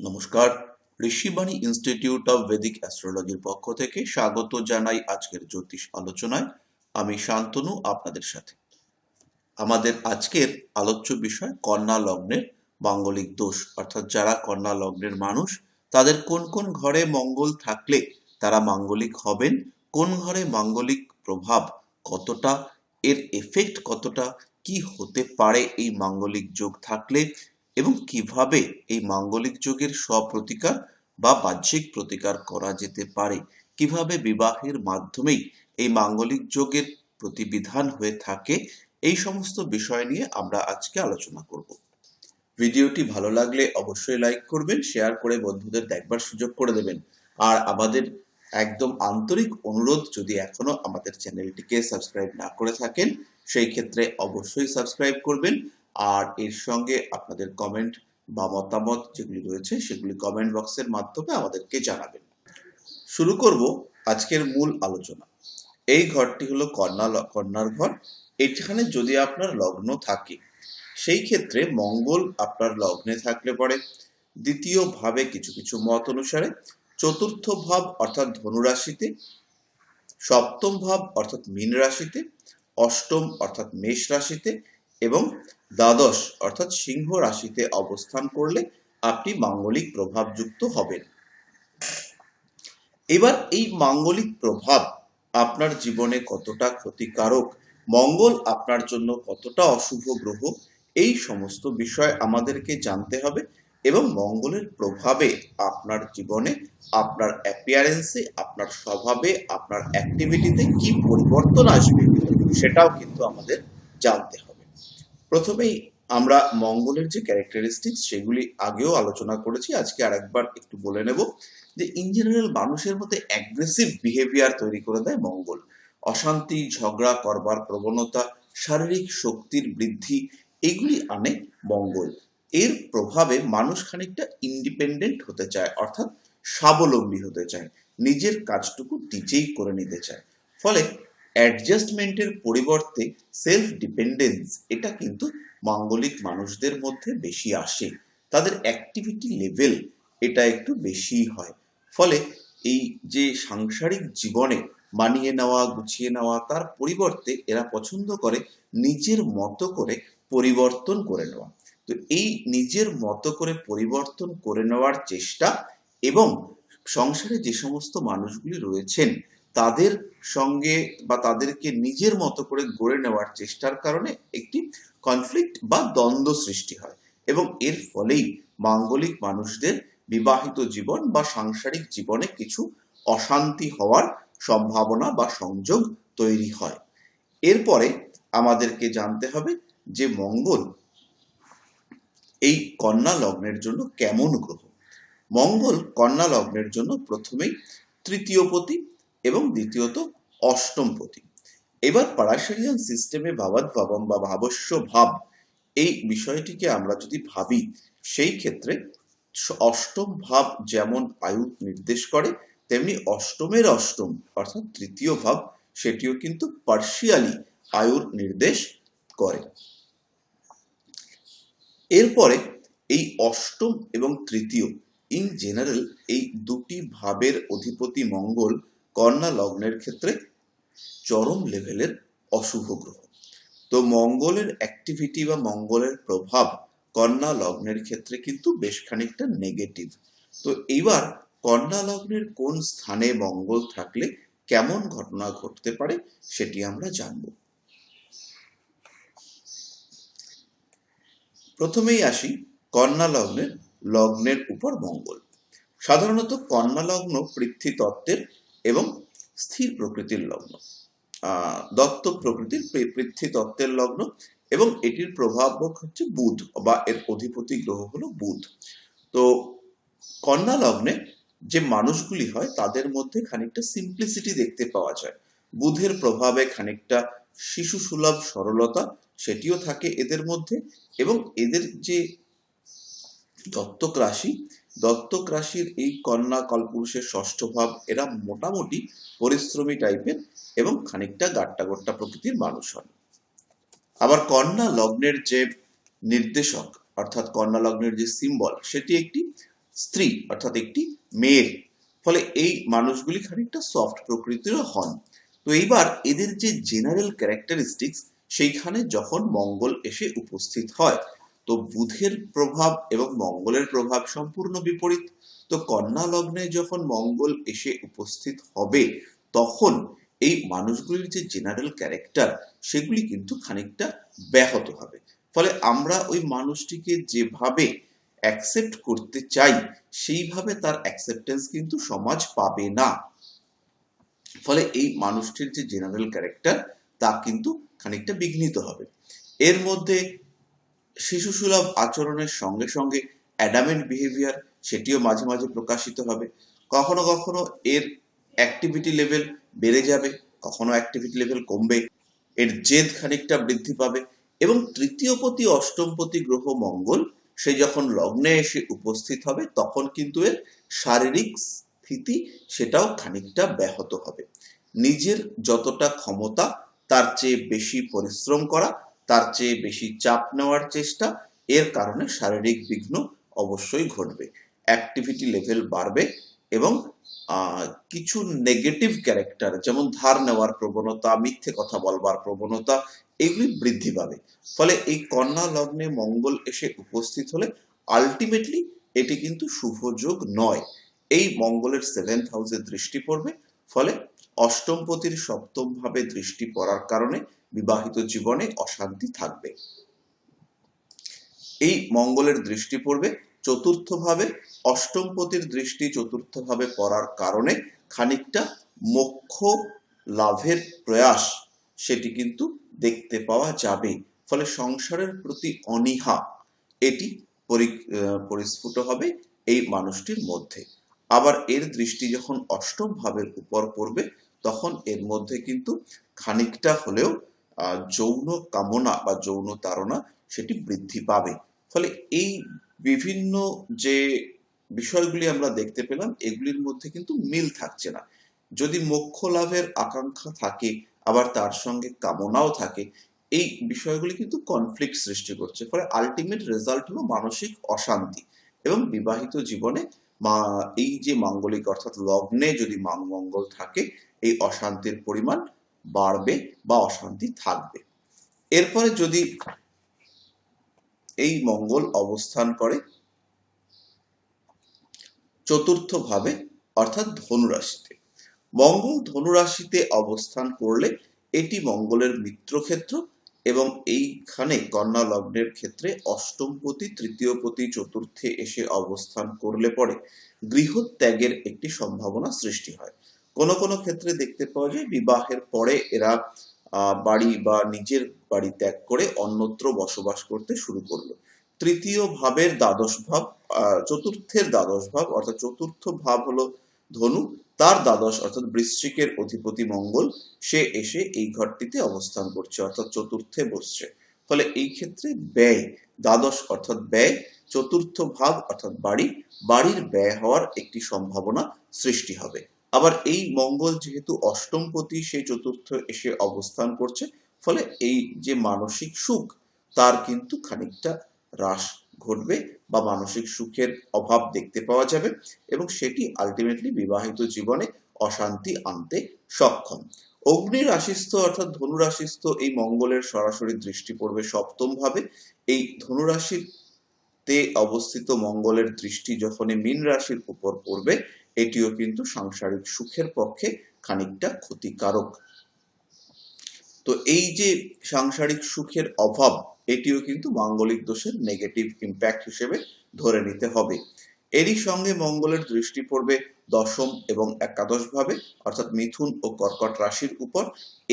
নমস্কার। Rishibani institute of বেদিক অ্যাস্ট্রোলজির পক্ষ থেকে স্বাগত জানাই আজকের জ্যোতিষ আলোচনায়। আমি শান্তনু, আপনাদের সাথে। আমাদের আজকের আলোচ্য বিষয় কন্যা লগ্নের মাঙ্গলিক দোষ। অর্থাৎ যারা কন্যা লগ্নের মানুষ, তাদের কোন কোন ঘরে মঙ্গল থাকলে তারা মাঙ্গলিক হবেন? কোন ঘরে মাঙ্গলিক প্রভাব কতটা? এর এফেক্ট কতটা? কি হতে পারে এই মাঙ্গলিক যোগ থাকলে? এবং কীভাবে এই মাঙ্গলিক যোগের স্বপ্রতিকার বা বাহ্যিক প্রতিকার করা যেতে পারে? কীভাবে বিবাহের মাধ্যমেই এই মাঙ্গলিক যোগের প্রতিবিধান হয়ে থাকে? এই সমস্ত বিষয় নিয়ে আমরা আজকে আলোচনা করব। ভিডিওটি ভালো লাগলে অবশ্যই লাইক করবেন, শেয়ার করে বন্ধুদের দেখবার সুযোগ করে দেবেন। আর আমাদের একদম আন্তরিক অনুরোধ, যদি এখনও আমাদের চ্যানেলটিকে সাবস্ক্রাইব না করে থাকেন, সেই ক্ষেত্রে অবশ্যই সাবস্ক্রাইব করবেন। আর এর সঙ্গে আপনাদের কমেন্ট বা মতামত যেগুলি রয়েছে, সেগুলি কমেন্ট বক্সের মাধ্যমে আমাদেরকে জানাবেন। শুরু করব আজকের মূল আলোচনা। এই ঘরটি হলো কন্যা কন্যার ঘর। এখানে যদি আপনার লগ্ন থাকে, সেই ক্ষেত্রে মঙ্গল আপনার লগ্নে থাকলে পরে। দ্বিতীয় ভাবে কিছু কিছু মত অনুসারে। চতুর্থ ভাব অর্থাৎ ধনু রাশিতে সপ্তম ভাব অর্থাৎ মীন রাশিতে। অষ্টম অর্থাৎ মেষ রাশিতে। এবং দ্বাদশ, অর্থাৎ সিংহ রাশিতে অবস্থান করলে আপনি মাঙ্গলিক প্রভাবযুক্ত হবেন। এবার এই মাঙ্গলিক প্রভাব আপনার জীবনে কতটা ক্ষতিকারক, মঙ্গল আপনার জন্য কতটা অশুভ গ্রহ, এই সমস্ত বিষয় আমাদেরকে জানতে হবে এবং মঙ্গলের প্রভাবে আপনার জীবনে, আপনার অ্যাপিয়ারেন্সে আপনার স্বভাবে, আপনার অ্যাক্টিভিটিতে কি পরিবর্তন আসবে, সেটাও কিন্তু আমাদের জানতে হবে। প্রথমেই আমরা মঙ্গলের যে ক্যারেক্টারিস্টিক্স সেগুলি আগেও আলোচনা করেছি, আজকে আরেকবার একটু বলে নেব যে ইন জেনারেল মানুষের মধ্যে অ্যাগ্রেসিভ বিহেভিয়ার তৈরি করে দেয় মঙ্গল। অশান্তি, ঝগড়া, করবার প্রবণতা, শারীরিক শক্তির বৃদ্ধি, এগুলি আনে মঙ্গল। এর প্রভাবে মানুষ খানিকটা ইন্ডিপেন্ডেন্ট হতে চায়, অর্থাৎ স্বাবলম্বী হতে চায়, নিজের কাজটুকু নিজেই করে নিতে চায়। ফলে অ্যাডজাস্টমেন্টের পরিবর্তে সেলফ ডিপেন্ডেন্স এটা কিন্তু মাঙ্গলিক মানুষদের মধ্যে বেশি আসে। তাদের অ্যাক্টিভিটি লেভেল এটা একটু বেশিই হয়। ফলে এই যে সাংসারিক জীবনে মানিয়ে নেওয়া, গুছিয়ে নেওয়া, তার পরিবর্তে এরা পছন্দ করে নিজের মতো করে পরিবর্তন করে নেওয়া। তো এই নিজের মতো করে পরিবর্তন করে নেওয়ার চেষ্টা এবং সংসারে যে সমস্ত মানুষগুলি রয়েছেন তাদের সঙ্গে বা তাদেরকে নিজের মতো করে গড়ে নেওয়ার চেষ্টার কারণে একটি কনফ্লিক্ট বা দ্বন্দ্ব সৃষ্টি হয় এবং এর ফলেই মাঙ্গলিক মানুষদের বিবাহিত জীবন বা সাংসারিক জীবনে কিছু অশান্তি হওয়ার সম্ভাবনা বা সংযোগ তৈরি হয়। এরপরে আমাদেরকে জানতে হবে যে মঙ্গল এই কন্যা লগ্নের জন্য কেমন গ্রহ? মঙ্গল কন্যা লগ্নের জন্য প্রথমেই তৃতীয় পতি এবং দ্বিতীয়ত অষ্টম পতি এবার পারাশারিয়ান সিস্টেমে ভাবাত ভাবম বা ভাবস্য ভাব এই বিষয়টিকে আমরা যদি ভাবি, সেই ক্ষেত্রে অষ্টম ভাব যেমন আয়ু নির্দেশ করে, তেমনি অষ্টমের অষ্টম, অর্থাৎ তৃতীয় ভাব, সেটিও কিন্তু পার্শিয়ালি আয়ুর নির্দেশ করে। এরপরে এই অষ্টম এবং তৃতীয় ইন জেনারেল এই দুটি ভাবের অধিপতি মঙ্গল কন্যা লগ্নের ক্ষেত্রে চরম লেভেলের অশুভ গ্রহ। তো মঙ্গলের অ্যাক্টিভিটি বা মঙ্গলের প্রভাব কন্যা লগ্নের ক্ষেত্রে কিন্তু বেশ খানিকটা নেগেটিভ তো এইবার কন্যা লগ্নের কোন স্থানে মঙ্গল থাকলে কেমন ঘটনা ঘটতে পারে সেটি আমরা জানব। প্রথমেই আসি কন্যা লগ্নের লগ্নের উপর মঙ্গল। সাধারণত কন্যা লগ্ন পৃথ্বী তত্ত্বের এবং স্থির প্রকৃতির লগ্ন দত্ত প্রকৃতির পৃথ্বী তত্ত্বের লগ্ন এবং এটির প্রভাবক হচ্ছে বুধ বা এর অধিপতি গ্রহ হলো বুধ। তো কন্যা লগ্নে যে মানুষগুলি হয় তাদের মধ্যে খানিকটা সিম্পলিসিটি দেখতে পাওয়া যায়। বুধের প্রভাবে খানিকটা শিশু সুলভ সরলতা সেটিও থাকে এদের মধ্যে এবং এদের যে দত্তক রাশি দত্তক রাশির এই কন্যা কলপুরুষের ষষ্ঠ ভাব, এরা মোটামুটি পরিশ্রমী টাইপের এবং খানিকটা গাট্টা গোট্টা প্রকৃতির মানুষ হন। আবার কন্যা লগ্নের যে নির্দেশক, অর্থাৎ কন্যা লগ্নের যে সিম্বল সেটি একটি স্ত্রী, অর্থাৎ একটি মেয়ের ফলে এই মানুষগুলি খানিকটা সফট প্রকৃতিরও হন। তো এইবার এদের যে জেনারেল ক্যারেক্টারিস্টিক্স সেইখানে যখন মঙ্গল এসে উপস্থিত হয় তো বুধের প্রভাব এবং মঙ্গলের প্রভাব সম্পূর্ণ বিপরীত। তো কন্যা লগ্নে যখন মঙ্গল এসে উপস্থিত হবে, তখন এই মানুষগুলির যে জেনারেল ক্যারেক্টার সেগুলি কিন্তু খানিকটা ব্যাহত হবে। ফলে আমরা ওই মানুষটিকে যেভাবে অ্যাকসেপ্ট করতে চাই, সেইভাবে তার অ্যাকসেপ্টেন্স কিন্তু সমাজ পাবে না। ফলে এই মানুষটির যে জেনারেল ক্যারেক্টার তা কিন্তু খানিকটা বিঘ্নিত হবে। এর মধ্যে শিশুসুলভ আচরণের সঙ্গে সঙ্গে অ্যাডামেন্ট বিহেভিয়ার সেটিও মাঝে মাঝে প্রকাশিত হবে। কখনো কখনো এর অ্যাক্টিভিটি লেভেল বেড়ে যাবে, কখনো অ্যাক্টিভিটি লেভেল কমবে, এর জেদ খানিকটা বৃদ্ধি পাবে এবং তৃতীয় পতি, অষ্টম পতি গ্রহ মঙ্গল, সে যখন লগ্নে এসে উপস্থিত হবে, তখন কিন্তু এর শারীরিক স্থিতি সেটাও খানিকটা ব্যাহত হবে। নিজের যতটা ক্ষমতা, তার চেয়ে বেশি পরিশ্রম করা তার চেয়ে বেশি চাপ নেওয়ার চেষ্টা এর কারণে শারীরিক বিঘ্ন অবশ্যই ঘটবে। অ্যাক্টিভিটি লেভেল বাড়বে এবং কিছু নেগেটিভ ক্যারেক্টার যেমন ধার নেওয়ার প্রবণতা, মিথ্যে কথা বলবার প্রবণতা, এগুলি বৃদ্ধি পাবে। ফলে এই কন্যা লগ্নে মঙ্গল এসে উপস্থিত হলে আলটিমেটলি এটি কিন্তু শুভ যোগ নয়। এই মঙ্গলের সেভেন্থ হাউসে দৃষ্টি পড়বে, ফলে অষ্টম পতির সপ্তম ভাবে দৃষ্টি পড়ার কারণে বিবাহিত জীবনে অশান্তি থাকবে। এই মঙ্গলের দৃষ্টি পড়বে চতুর্থ ভাবে অষ্টম পতির দৃষ্টি চতুর্থ ভাবে পড়ার কারণে খানিকটা মোক্ষ লাভের প্রয়াস সেটি কিন্তু দেখতে পাওয়া যাবে। ফলে সংসারের প্রতি অনীহা, এটি পরি- পরিস্ফুট হবে এই মানুষটির মধ্যে। আবার এর দৃষ্টি যখন অষ্টম ভাবের উপর পড়বে তখন এর মধ্যে কিন্তু খানিকটা হলেও যৌন কামনা বা যৌন তাড়না সেটি বৃদ্ধি পাবে। ফলে এই বিভিন্ন যে বিষয়গুলি আমরা দেখতে পেলাম, এগুলির মধ্যে কিন্তু মিল থাকছে না। যদি মোক্ষ লাভের আকাঙ্ক্ষা থাকে, আবার তার সঙ্গে কামনাও থাকে, এই বিষয়গুলি কিন্তু কনফ্লিক্ট সৃষ্টি করছে। ফলে আলটিমেট রেজাল্ট হলো মানসিক অশান্তি এবং বিবাহিত জীবনে, মা, এই যে মাঙ্গলিক অর্থাৎ লগ্নে যদি মান মঙ্গল থাকে এই অশান্তির পরিমাণ বাড়বে বা অশান্তি থাকবে। এরপরে যদি এই মঙ্গল অবস্থান করে চতুর্থ ভাবে অর্থাৎ ধনুরাশিতে। মঙ্গল ধনুরাশিতে অবস্থান করলে এটি মঙ্গলের মিত্রক্ষেত্র এবং এইখানে কন্যা লগ্নের ক্ষেত্রে অষ্টমপতি তৃতীয়পতি চতুর্থে এসে অবস্থান করলে পরে গৃহত্যাগের একটি সম্ভাবনা সৃষ্টি হয়। কোনো কোনো ক্ষেত্রে দেখতে পাওয়া যায় বিবাহের পরে এরা বাড়ি বা নিজের বাড়ি ত্যাগ করে অন্যত্র বসবাস করতে শুরু করল। তৃতীয় ভাবের দ্বাদশ ভাব চতুর্থের দ্বাদশ ভাব অর্থাৎ চতুর্থ ভাব হলো ধনু, তার দ্বাদশ অর্থাৎ বৃশ্চিকের অধিপতি মঙ্গল, সে এসে এই ঘরটিতে অবস্থান করছে অর্থাৎ চতুর্থে বসছে। ফলে এই ক্ষেত্রে ব্যয়, দ্বাদশ অর্থাৎ ব্যয়, চতুর্থ ভাব অর্থাৎ বাড়ি, বাড়ির ব্যয় হওয়ার একটি সম্ভাবনা সৃষ্টি হবে। আবার এই মঙ্গল যেহেতু অষ্টমপতি সেই চতুর্থ এসে অবস্থান করছে। ফলে এই যে মানসিক সুখ, তার কিন্তু খানিকটা হ্রাস ঘটবে বা মানসিক সুখের অভাব দেখতে পাওয়া যাবে এবং সেটি আলটিমেটলি বিবাহিত জীবনে অশান্তি আনতে সক্ষম। অগ্নি রাশিস্থ অর্থাৎ ধনুরাশিস্থ এই মঙ্গলের সরাসরি দৃষ্টি পড়বে সপ্তম ভাবে। এই ধনুরাশিতে অবস্থিত মঙ্গলের দৃষ্টি যখন মীন রাশির উপর পড়বে, এটিও কিন্তু সাংসারিক সুখের পক্ষে খানিকটা ক্ষতিকারক। তো এই যে সাংসারিক সুখের অভাব, এটিও কিন্তু মাঙ্গলিক দোষের নেগেটিভ ইম্প্যাক্ট হিসেবে ধরে নিতে হবে। এরই সঙ্গে মঙ্গলের দৃষ্টি পড়বে দশম এবং একাদশ ভাবে, অর্থাৎ মিথুন ও কর্কট রাশির উপর।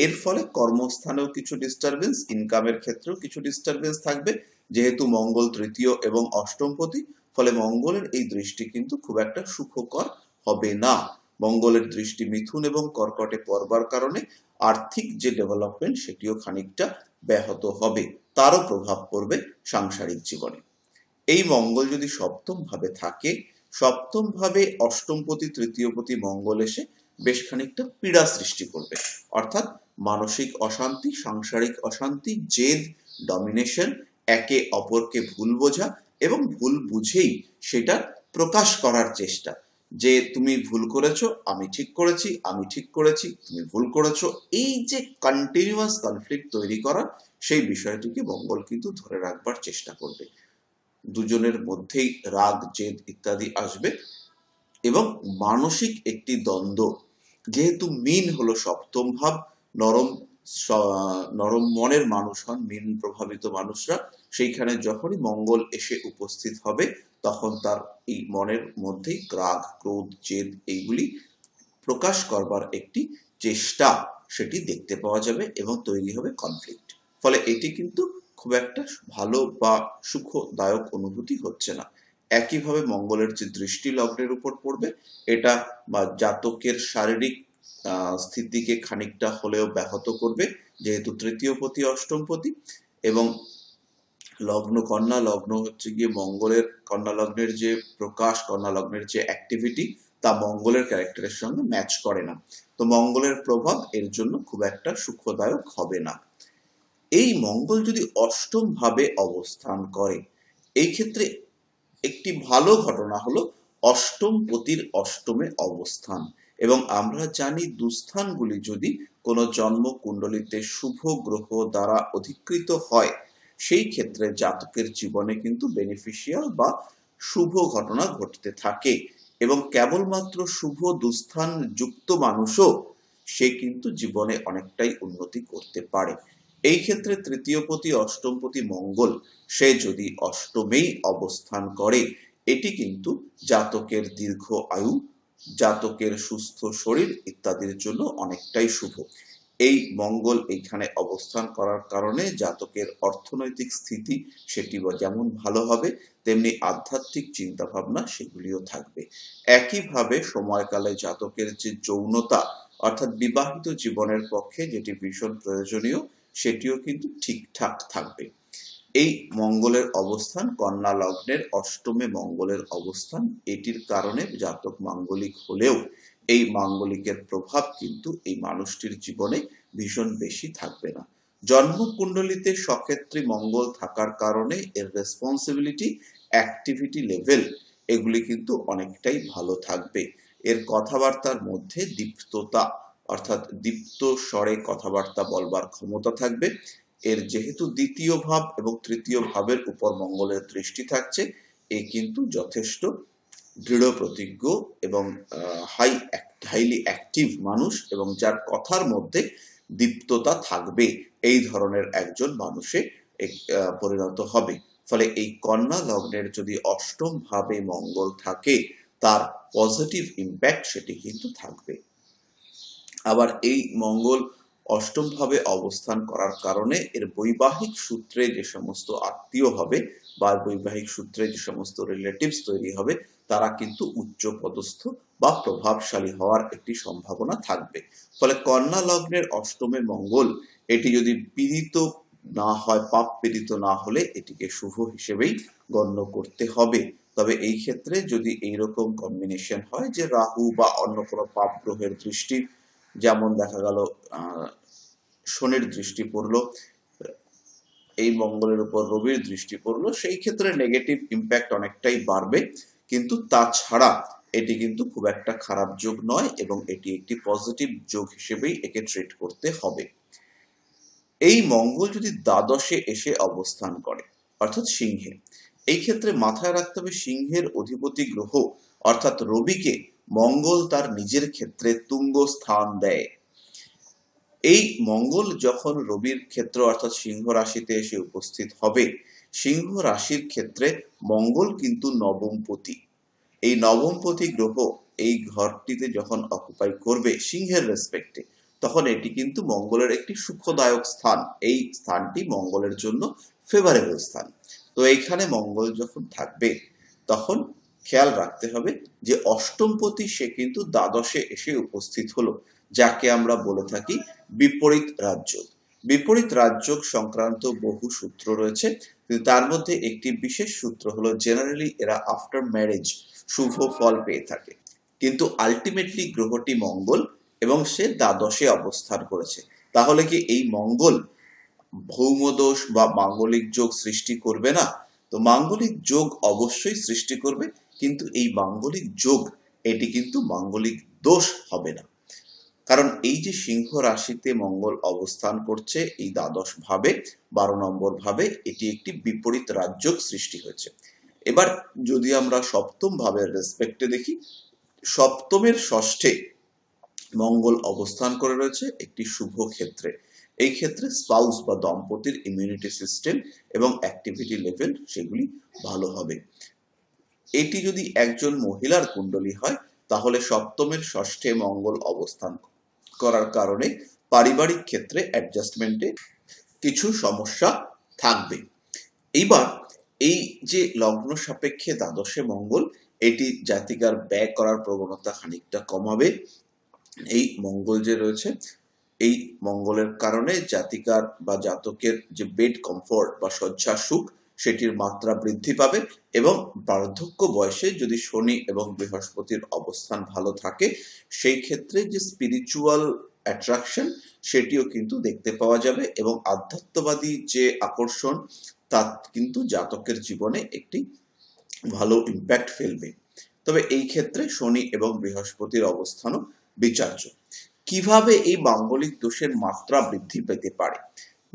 এর ফলে কর্মস্থানেও কিছু ডিস্টারবেন্স ইনকামের ক্ষেত্রেও কিছু ডিস্টারবেন্স থাকবে। যেহেতু মঙ্গল তৃতীয় এবং অষ্টমপতি ফলে মঙ্গলের এই দৃষ্টি কিন্তু খুব একটা সুখকর হবে না। মঙ্গলের দৃষ্টি মিথুন এবং কর্কটে পড়বার কারণে আর্থিক যে ডেভেলপমেন্ট সেটিও খানিকটা ব্যাহত হবে। তারও প্রভাব পড়বে সাংসারিক জীবনে। এই মঙ্গল যদি সপ্তম ভাবে থাকে সপ্তম ভাবে অষ্টমপতি তৃতীয়পতি মঙ্গল এসে বেশ খানিকটা পীড়া সৃষ্টি করবে। অর্থাৎ মানসিক অশান্তি, সাংসারিক অশান্তি, জেদ ডমিনেশন একে অপরকে ভুল বোঝা এবং ভুল বুঝেই সেটা প্রকাশ করার চেষ্টা। যে তুমি ভুল করেছ, আমি ঠিক করেছি, আমি ঠিক করেছি, তুমি ভুল করেছ। এই যে কন্টিনিউয়াস কনফ্লিক্ট তৈরি করা, সেই বিষয়টিকে মঙ্গল কিন্তু ধরে রাখবার চেষ্টা করবে। দুজনের মধ্যেই রাগ, জেদ ইত্যাদি আসবে এবং মানসিক একটি দ্বন্দ্ব, যেহেতু মিন হলো সপ্তম ভাব, নরম নরম মনের মানুষ হন, মিন প্রভাবিত মানুষরা, সেইখানে যখনই মঙ্গল এসে উপস্থিত হবে, তখন তার এই মনের মধ্যেই রাগ ক্রোধ, জেদ এইগুলি প্রকাশ করবার একটি চেষ্টা সেটি দেখতে পাওয়া যাবে এবং তৈরি হবে কনফ্লিক্ট ফলে এটি কিন্তু খুব একটা ভালো বা সুখদায়ক অনুভূতি হচ্ছে না। একইভাবে মঙ্গলের যে দৃষ্টি লগ্নের উপর পড়বে, এটা বা জাতকের শারীরিক স্থিতিকে খানিকটা হলেও ব্যাহত করবে, যেহেতু তৃতীয় পতি, অষ্টম পতি এবং লগ্ন, কন্যা লগ্ন হচ্ছে গিয়ে মঙ্গলের, কন্যা লগ্নের যে প্রকাশ, কন্যা লগ্নের যে অ্যাক্টিভিটি তা মঙ্গলের ক্যারেক্টারের সঙ্গে ম্যাচ করে না। তো মঙ্গলের প্রভাব এর জন্য খুব একটা সুখদায়ক হবে না। এই মঙ্গল যদি অষ্টম ভাবে অবস্থান করে, এই ক্ষেত্রে একটি ভালো ঘটনা হলো অষ্টম পতির অষ্টমে অবস্থান। এবং আমরা জানি দুস্থানগুলি যদি কোনো জন্ম কুণ্ডলিতে শুভ গ্রহ দ্বারা অধিকৃত হয়, সেই ক্ষেত্রে জাতকের জীবনে কিন্তু বেনিফিশিয়াল বা শুভ ঘটনা ঘটতে থাকে এবং কেবলমাত্র শুভ দুস্থান যুক্ত মানুষও সে কিন্তু জীবনে অনেকটাই উন্নতি করতে পারে। এই ক্ষেত্রে তৃতীয়পতি অষ্টমপতি মঙ্গল, সে যদি অষ্টমেই অবস্থান করে, এটি কিন্তু জাতকের দীর্ঘ আয়ু জাতকের সুস্থ শরীর ইত্যাদির জন্য অনেকটাই শুভ। এই মঙ্গল এইখানে অবস্থান করার কারণে জাতকের অর্থনৈতিক স্থিতি সেটি যেমন ভালো হবে, তেমনি আধ্যাত্মিক চিন্তা ভাবনা সেগুলিও থাকবে। একইভাবে সময়কালে জাতকের যে যৌনতা, অর্থাৎ বিবাহিত জীবনের পক্ষে যেটি ভীষণ প্রয়োজনীয়, সেটিও কিন্তু ঠিকঠাক থাকবে। এই মঙ্গলের অবস্থান, কন্যা লগ্নের অষ্টমে মঙ্গলের অবস্থান, এটির কারণে জাতক মাঙ্গলিক হলেও এই মাঙ্গলিকের প্রভাব কিন্তু এই মানুষটির জীবনে ভীষণ বেশি থাকবে না। জন্মকুণ্ডলিতে সক্ষেত্রে মঙ্গল থাকার কারণে এর রেসপন্সিবিলিটি অ্যাক্টিভিটি লেভেল এগুলি কিন্তু অনেকটাই ভালো থাকবে। এর কথাবার্তার মধ্যে দীপ্ততা, অর্থাৎ দীপ্ত স্বরে কথাবার্তা বলবার ক্ষমতা থাকবে। এর যেহেতু দ্বিতীয় ভাব এবং তৃতীয় ভাবের উপর মঙ্গলের দৃষ্টি থাকছে, এ কিন্তু যথেষ্ট দৃঢ় প্রতিজ্ঞ এবং হাই হাইলি অ্যাক্টিভ মানুষ এবং যার কথার মধ্যে দীপ্ততা থাকবে, এই ধরনের একজন মানুষে পরিণত হবে। ফলে এই কন্যা লগ্নের যদি অষ্টম ভাবে মঙ্গল থাকে, তার পজিটিভ ইম্প্যাক্ট সেটি কিন্তু থাকবে। আবার এই মঙ্গল অষ্টম ভাবে অবস্থান করার কারণে এর বৈবাহিক সূত্রে যে সমস্ত আত্মীয় হবে বা বৈবাহিক সূত্রে যে সমস্ত রিলেটিভস তৈরি হবে, তারা কিন্তু উচ্চ পদস্থ বা প্রভাবশালী হওয়ার একটি সম্ভাবনা থাকবে। ফলে কন্যা লগ্নের অষ্টমে মঙ্গল, এটি যদি পীড়িত না হয়, পাপ পীড়িত না হলে এটিকে শুভ হিসেবেই গণ্য করতে হবে। তবে এই ক্ষেত্রে যদি এইরকম কম্বিনেশন হয় যে রাহু বা অন্য কোনো পাপ গ্রহের দৃষ্টি যেমন দেখা গেল শনির দৃষ্টি পড়ল, এই মঙ্গলের উপর রবির দৃষ্টি পড়ল, সেই ক্ষেত্রে নেগেটিভ ইম্প্যাক্ট অনেকটাই বাড়বে। কিন্তু তাছাড়া এটি কিন্তু খুব একটা খারাপ যোগ নয় এবং এটি একটি পজিটিভ যোগ হিসেবেই একে ট্রিট করতে হবে। এই মঙ্গল যদি দ্বাদশে এসে অবস্থান করে, অর্থাৎ সিংহে, এই ক্ষেত্রে মাথায় রাখতে হবে সিংহের অধিপতি গ্রহ, অর্থাৎ রবিকে মঙ্গল তার নিজের ক্ষেত্রে তুঙ্গ স্থান দেয়। এই মঙ্গল যখন রবির ক্ষেত্র অর্থাৎ সিংহ রাশিতে এসে উপস্থিত হবে, সিংহ রাশির ক্ষেত্রে মঙ্গল কিন্তু নবমপতি এই নবমপতি গ্রহ এই ঘরটিতে যখন অকুপাই করবে সিংহের রেসপেক্টে তখন এটি কিন্তু মঙ্গলের একটি সুখদায়ক স্থান। এই স্থানটি মঙ্গলের জন্য ফেভারেবল স্থান। তো এইখানে মঙ্গল যখন থাকবে, তখন খেয়াল রাখতে হবে যে অষ্টমপতি সে কিন্তু দ্বাদশে এসে উপস্থিত হলো, যাকে আমরা বলে থাকি বিপরীত রাজযোগ বিপরীত রাজযোগ সংক্রান্ত বহু সূত্র রয়েছে তার মধ্যে একটি বিশেষ সূত্র হলো জেনারেলি এরা আফটার ম্যারেজ শুভ ফল পেয়ে থাকে। কিন্তু আলটিমেটলি গ্রহটি মঙ্গল এবং সে দ্বাদশে অবস্থান করেছে। তাহলে কি এই মঙ্গল ভৌমদোষ বা মাঙ্গলিক যোগ সৃষ্টি করবে না? তো মাঙ্গলিক যোগ অবশ্যই সৃষ্টি করবে কিন্তু এই মাঙ্গলিক যোগ, এটি কিন্তু মাঙ্গলিক দোষ হবে না। কারণ এই যে সিংহ রাশিতে মঙ্গল অবস্থান করছে, এই দ্বাদশ ভাবে, বারো নম্বর ভাবে, এটি একটি বিপরীত রাজ্যক সৃষ্টি হয়েছে। এবার যদি আমরা সপ্তম ভাবের রেসপেক্টে দেখি, সপ্তমের ষষ্ঠে মঙ্গল অবস্থান করে রয়েছে একটি শুভ ক্ষেত্রে। এই ক্ষেত্রে স্পাউস বা দম্পতির ইমিউনিটি সিস্টেম এবং অ্যাক্টিভিটি লেভেল সেগুলি ভালো হবে। এটি যদি একজন মহিলার কুণ্ডলী হয়, তাহলে সপ্তমের ষষ্ঠে মঙ্গল অবস্থান করার কারণে পারিবারিক ক্ষেত্রে অ্যাডজাস্টমেন্টে কিছু সমস্যা থাকবে। এইবার এই যে লগ্ন সাপেক্ষে দ্বাদশে মঙ্গল, এটি জাতিকার ব্যয় করার প্রবণতা খানিকটা কমাবে। এই মঙ্গল যে রয়েছে, এই মঙ্গলের কারণে জাতিকার বা জাতকের যে বেড কমফোর্ট বা শয্যা সুখ সেটির মাত্রা বৃদ্ধি পাবে এবং বার্ধক্য বয়সে যদি শনি এবং বৃহস্পতির অবস্থান ভালো থাকে, সেই ক্ষেত্রে যে স্পিরিচুয়াল অ্যাট্রাকশন সেটিও কিন্তু দেখতে পাওয়া যাবে এবং আধ্যাত্মবাদী যে আকর্ষণ তা কিন্তু জাতকের জীবনে একটি ভালো ইম্প্যাক্ট ফেলবে। তবে এই ক্ষেত্রে শনি এবং বৃহস্পতির অবস্থানও বিচার্য। কীভাবে এই মাঙ্গলিক দোষের মাত্রা বৃদ্ধি পেতে পারে?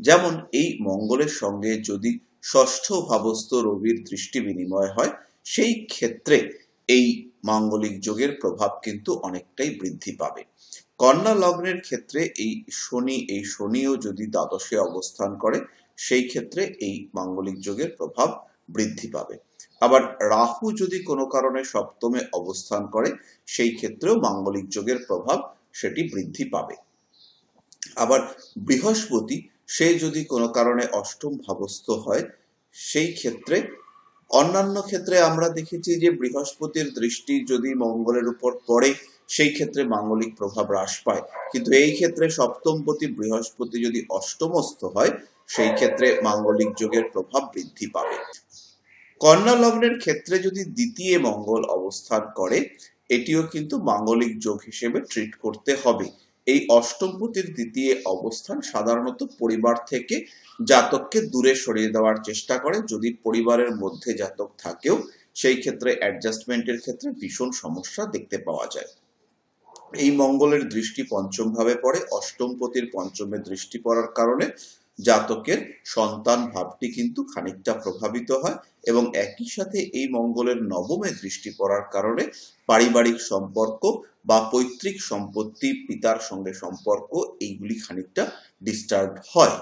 যেমন এই মঙ্গলের সঙ্গে যদি ষষ্ঠ ভাবস্থ রবির দৃষ্টি বিনিময় হয়, সেই ক্ষেত্রে এই মাঙ্গলিক যোগের প্রভাব কিন্তু অনেকটাই বৃদ্ধি পাবে। কন্যা লগ্নের ক্ষেত্রে এই শনি, এই শনিও যদি দ্বাদশে অবস্থান করে, সেই ক্ষেত্রে এই মাঙ্গলিক যোগের প্রভাব বৃদ্ধি পাবে। আবার রাহু যদি কোনো কারণে সপ্তমে অবস্থান করে, সেই ক্ষেত্রেও মাঙ্গলিক যোগের প্রভাব সেটি বৃদ্ধি পাবে। আবার বৃহস্পতি সে যদি কোনো কারণে অষ্টম ভাবস্থ হয়, সেই ক্ষেত্রে, অন্যান্য ক্ষেত্রে আমরা দেখেছি যে বৃহস্পতির দৃষ্টি যদি মঙ্গলের উপর পড়ে, সেই ক্ষেত্রে মাঙ্গলিক প্রভাব হ্রাস পায়। কিন্তু এই ক্ষেত্রে সপ্তমপতি বৃহস্পতি যদি অষ্টমস্থ হয়, সেই ক্ষেত্রে মাঙ্গলিক যোগের প্রভাব বৃদ্ধি পাবে। কন্যা লগ্নের ক্ষেত্রে যদি দ্বিতীয় মঙ্গল অবস্থান করে, এটিও কিন্তু মাঙ্গলিক যোগ হিসেবে ট্রিট করতে হবে। এই অষ্টমপতির দ্বিতীয় অবস্থান সাধারণত পরিবার থেকে জাতককে দূরে সরিয়ে দেওয়ার চেষ্টা করে। যদি পরিবারের মধ্যে জাতক থাকেও, সেই ক্ষেত্রে অ্যাডজাস্টমেন্টের ক্ষেত্রে ভীষণ সমস্যা দেখতে পাওয়া যায়। এই মঙ্গলের দৃষ্টি পঞ্চম ভাবে পড়ে অষ্টমপতির পঞ্চমে দৃষ্টি পড়ার কারণে জাতকের সন্তান ভাবটি কিন্তু খানিকটা প্রভাবিত হয় এবং একই সাথে এই মঙ্গলের নবমে দৃষ্টি পড়ার কারণে পারিবারিক সম্পর্ক বা পৈতৃক সম্পত্তি, পিতার সঙ্গে সম্পর্ক এইগুলি খানিকটা ডিস্টার্ব হয়।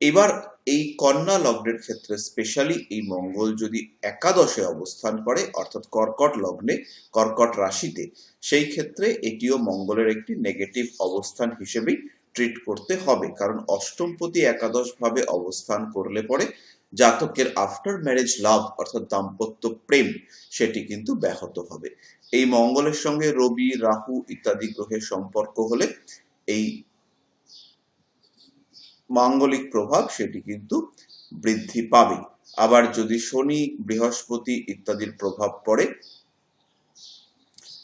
এবার এই কন্যা লগ্নের ক্ষেত্রে স্পেশালি এই মঙ্গল যদি একাদশে অবস্থান করে, অর্থাৎ কর্কট লগ্নে, কর্কট রাশিতে, সেই ক্ষেত্রে এটিও মঙ্গলের একটি নেগেটিভ অবস্থান হিসেবেই ট্রিট করতে হবে। কারণ অষ্টমপতি একাদশ ভাবে অবস্থান করলে পরে জাতকের আফটার ম্যারেজ লাভ অর্থাৎ দাম্পত্য প্রেম, সেটি কিন্তু ব্যাহত হবে। এই মঙ্গলের সঙ্গে রবি, রাহু ইত্যাদি গ্রহের সম্পর্ক হলে এই মাঙ্গলিক প্রভাব সেটি কিন্তু বৃদ্ধি পাবে। আবার যদি শনি, বৃহস্পতি ইত্যাদির প্রভাব পড়ে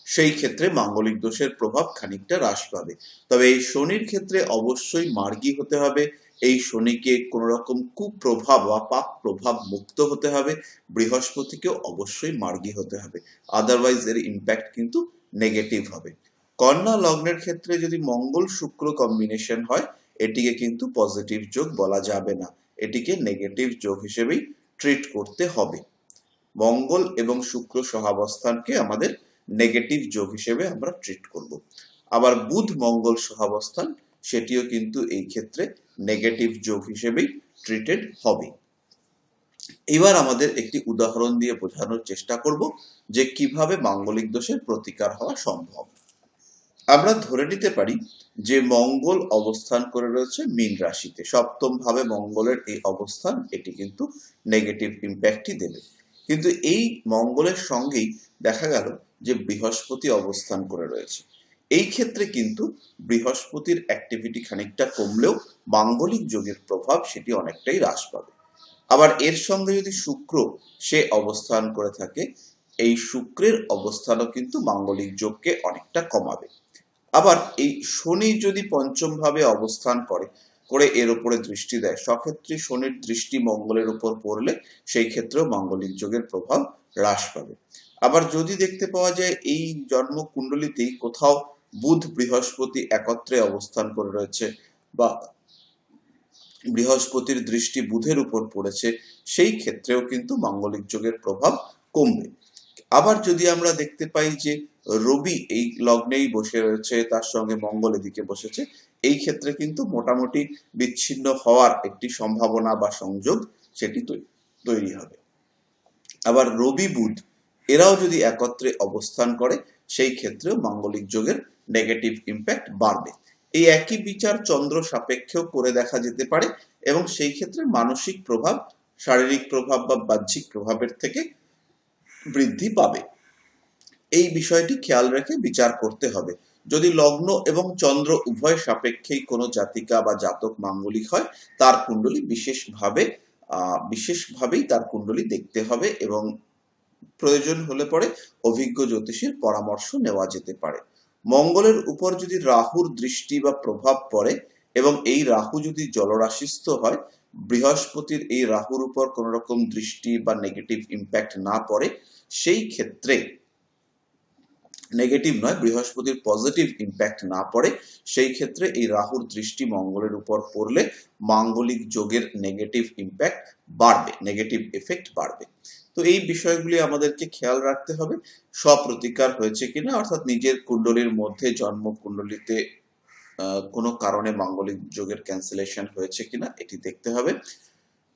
সেই ক্ষেত্রে মাঙ্গলিক দোষের প্রভাব খানিকটা হ্রাস পাবে। তবে এই শনির ক্ষেত্রে অবশ্যই মার্গী হতে হবে। এই শনিকে কোন রকম কুপ্রভাব বা পাপ প্রভাব মুক্ত হতে হবে। বৃহস্পতিকেও অবশ্যই মার্গী হতে হবে। আদারওয়াইজ এর ইম্প্যাক্ট কিন্তু নেগেটিভ হবে। কন্যা লগ্নের ক্ষেত্রে যদি মঙ্গল শুক্র কম্বিনেশন হয়, এটিকে কিন্তু পজিটিভ যোগ বলা যাবে না। এটিকে নেগেটিভ যোগ হিসেবেই ট্রিট করতে হবে। মঙ্গল এবং শুক্র সহাবস্থানকে আমাদের নেগেটিভ যোগ হিসেবে আমরা ট্রিট করব। আবার বুধ মঙ্গল সহাবস্থান, সেটিও কিন্তু এই ক্ষেত্রে নেগেটিভ যোগ হিসেবেই ট্রিটেড হবে। এবার আমাদের একটি উদাহরণ দিয়ে বোঝানোর চেষ্টা করব যে কীভাবে মাঙ্গলিক দোষের প্রতিকার হওয়া সম্ভব। আমরা ধরে নিতে পারি যে মঙ্গল অবস্থান করে রয়েছে মীন রাশিতে। সপ্তম ভাবে মঙ্গলের এই অবস্থান, এটি কিন্তু নেগেটিভ ইম্প্যাক্টই দেবে। কিন্তু এই মঙ্গলের সঙ্গেই দেখা গেল যে বৃহস্পতি অবস্থান করে রয়েছে। এই ক্ষেত্রে কিন্তু বৃহস্পতির অ্যাক্টিভিটি খানিকটা কমলেও মাঙ্গলিক যোগের প্রভাব সেটি অনেকটাই হ্রাস পাবে। আবার এর সঙ্গে যদি শুক্র সে অবস্থান করে থাকে, এই শুক্রের অবস্থানও কিন্তু মাঙ্গলিক যোগকে অনেকটা কমাবে। আবার এই শনি যদি পঞ্চম ভাবে অবস্থান করে করে এর উপরে দৃষ্টি দেয়, সক্ষেত্রে শনির দৃষ্টি মঙ্গলের উপর পড়লে সেই ক্ষেত্রেও মাঙ্গলিক যোগের প্রভাব হ্রাস পাবে। আবার যদি দেখতে পাওয়া যায় এই জন্ম কুণ্ডলিতেই কোথাও বুধ বৃহস্পতি একত্রে অবস্থান করে রয়েছে বা বৃহস্পতির দৃষ্টি বুধের উপর পড়েছে, সেই ক্ষেত্রেও কিন্তু মাঙ্গলিক যোগের প্রভাব কমবে। আবার যদি আমরা দেখতে পাই যে রবি এই লগ্নেই বসে রয়েছে, তার সঙ্গে মঙ্গল এদিকে বসেছে, এই ক্ষেত্রে কিন্তু মোটামুটি বিচ্ছিন্ন হওয়ার একটি সম্ভাবনা বা সংযোগ সেটি তৈরি হবে। আবার রবি বুধ এরাও যদি একত্রে অবস্থান করে, সেই ক্ষেত্রেও মাঙ্গলিক যোগের নেগেটিভ ইম্প্যাক্ট বাড়বে। এই একই বিচার চন্দ্র সাপেক্ষেও করে দেখা যেতে পারে এবং সেই ক্ষেত্রে মানসিক প্রভাব, শারীরিক প্রভাব বা বাহ্যিক প্রভাবের থেকে বৃদ্ধি পাবে। এই বিষয়টি খেয়াল রেখে বিচার করতে হবে। যদি লগ্ন এবং চন্দ্র উভয় সাপেক্ষেই কোনো জাতিকা বা জাতক মাঙ্গলিক হয়, তার কুণ্ডলী বিশেষভাবে বিশেষভাবেই তার কুণ্ডলী দেখতে হবে এবং প্রয়োজন হলে পরে অভিজ্ঞ জ্যোতিষীর পরামর্শ নেওয়া যেতে পারে। মঙ্গলের উপর যদি রাহুর দৃষ্টি বা প্রভাব পড়ে এবং এই রাহু যদি জলরাশিস্থ হয়, বৃহস্পতির এই রাহুর উপর কোনো রকম দৃষ্টি বা নেগেটিভ ইম্প্যাক্ট না পড়ে, সেই ক্ষেত্রে নেগেটিভ নয়, বৃহস্পতির পজিটিভ ইম্প্যাক্ট না পড়ে, সেই ক্ষেত্রে এই রাহুর দৃষ্টি মঙ্গলের উপর পড়লে মাঙ্গলিক যোগের নেগেটিভ ইম্প্যাক্ট বাড়বে নেগেটিভ এফেক্ট বাড়বে। তো এই বিষয়গুলি আমাদেরকে খেয়াল রাখতে হবে। স্বপ্রতিকার হয়েছে কিনা, অর্থাৎ নিজের কুণ্ডলীর মধ্যে জন্ম কুণ্ডলিতে কোনো কারণে মাঙ্গলিক যোগের ক্যান্সেলেশন হয়েছে কিনা, এটি দেখতে হবে।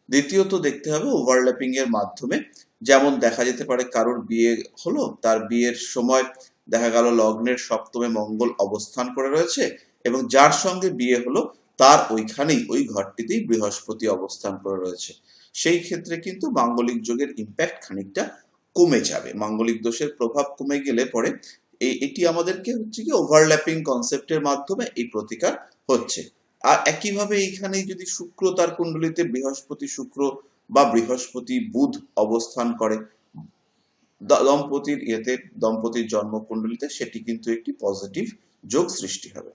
দ্বিতীয়ত দেখতে হবে ওভারল্যাপিং এর মাধ্যমে। যেমন দেখা যেতে পারে কারোর বিয়ে হলো, তার বিয়ের সময় দেখা গেল লগ্নের সপ্তমে মঙ্গল অবস্থান করে রয়েছে এবং যার সঙ্গে বিয়ে হলো, তার ওইখানেই, ওই ঘরটিতেই বৃহস্পতি অবস্থান করে রয়েছে। সেই ক্ষেত্রে কিন্তু মাঙ্গলিক যোগের ইম্প্যাক্ট খানিকটা কমে যাবে। মাঙ্গলিক দোষের প্রভাব কমে গেলে পরে এটি আমাদেরকে হচ্ছে কি ওভারল্যাপিং কনসেপ্টের মাধ্যমে এই প্রতিকার হচ্ছে। আর একইভাবে এইখানে যদি শুক্র তার কুণ্ডলিতে বৃহস্পতি শুক্র বা বৃহস্পতি বুধ অবস্থান করে দম্পতির ইয়েতে দম্পতির জন্ম কুণ্ডলিতে সেটি কিন্তু একটি পজিটিভ যোগ সৃষ্টি হবে।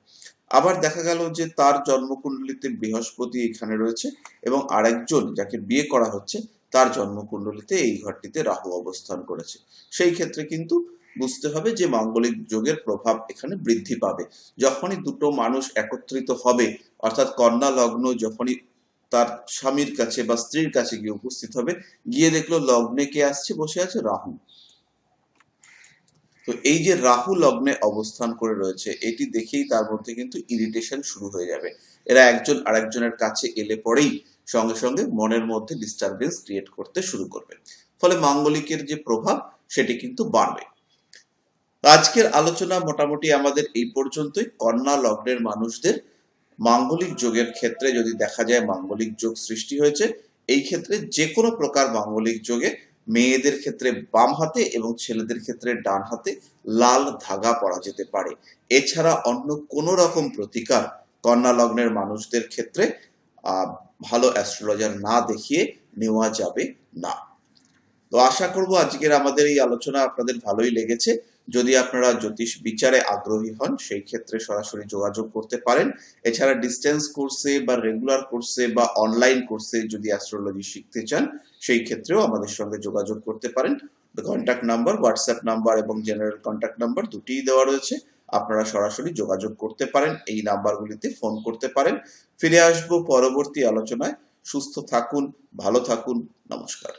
আবার দেখা গেল যে তার জন্মকুণ্ডলিতে বৃহস্পতি এখানে রয়েছে এবং আরেকজন যাকে বিয়ে করা হচ্ছে, তার জন্মকুণ্ডলিতে এই ঘরটিতে রাহু অবস্থান করেছে। সেই ক্ষেত্রে কিন্তু বুঝতে হবে যে মাঙ্গলিক যোগের প্রভাব এখানে বৃদ্ধি পাবে। যখনই দুটো মানুষ একত্রিত হবে, অর্থাৎ কন্যা লগ্ন যখনই তার স্বামীর কাছে বা স্ত্রীর কাছে গিয়ে উপস্থিত হবে, গিয়ে দেখল লগ্নে কে আসছে? বসে আছে রাহু। তো এই যে রাহু লগ্নে অবস্থান করে রয়েছে, এটি দেখেই তার মধ্যে কিন্তু ইরিটেশন শুরু হয়ে যাবে। এরা একজন আরেকজনের কাছে এলে পরেই সঙ্গে সঙ্গে মনের মধ্যে ডিস্টারবেন্স ক্রিয়েট করতে শুরু করবে। ফলে মাঙ্গলিকের যে প্রভাব, সেটি কিন্তু বাড়বে। আজকের আলোচনা মোটামুটি আমাদের এই পর্যন্তই। কন্যা লগ্নের মানুষদের মাঙ্গলিক যোগের ক্ষেত্রে যদি দেখা যায় মাঙ্গলিক যোগ সৃষ্টি হয়েছে, এই ক্ষেত্রে যে কোনো প্রকার মাঙ্গলিক যোগে মেয়েদের ক্ষেত্রে বাম হাতে এবং ছেলেদের ক্ষেত্রে ডান হাতে লাল ধাগা পরা যেতে পারে। এছাড়া অন্য কোনো রকম প্রতিকার কন্যা লগ্নের মানুষদের ক্ষেত্রে ভালো অ্যাস্ট্রোলজার না দেখিয়ে নেওয়া যাবে না। তো আশা করব আজকের আমাদের এই আলোচনা আপনাদের ভালোই লেগেছে। যদি আপনারা জ্যোতিষ বিচারে আগ্রহী হন, সেই ক্ষেত্রে সরাসরি যোগাযোগ করতে পারেন। এছাড়া ডিস্টেন্স কোর্সে বা রেগুলার কোর্সে বা অনলাইন কোর্সে যদি অ্যাস্ট্রোলজি শিখতে চান সেই ক্ষেত্রেও আমাদের সঙ্গে যোগাযোগ করতে পারেন। কন্ট্যাক্ট নাম্বার হোয়াটসঅ্যাপ নাম্বার এবং জেনারেল কন্ট্যাক্ট নাম্বার দুটিই দেওয়া রয়েছে। আপনারা সরাসরি যোগাযোগ করতে পারেন, এই নাম্বারগুলিতে ফোন করতে পারেন। ফিরে আসব পরবর্তী আলোচনায়। সুস্থ থাকুন, ভালো থাকুন, নমস্কার।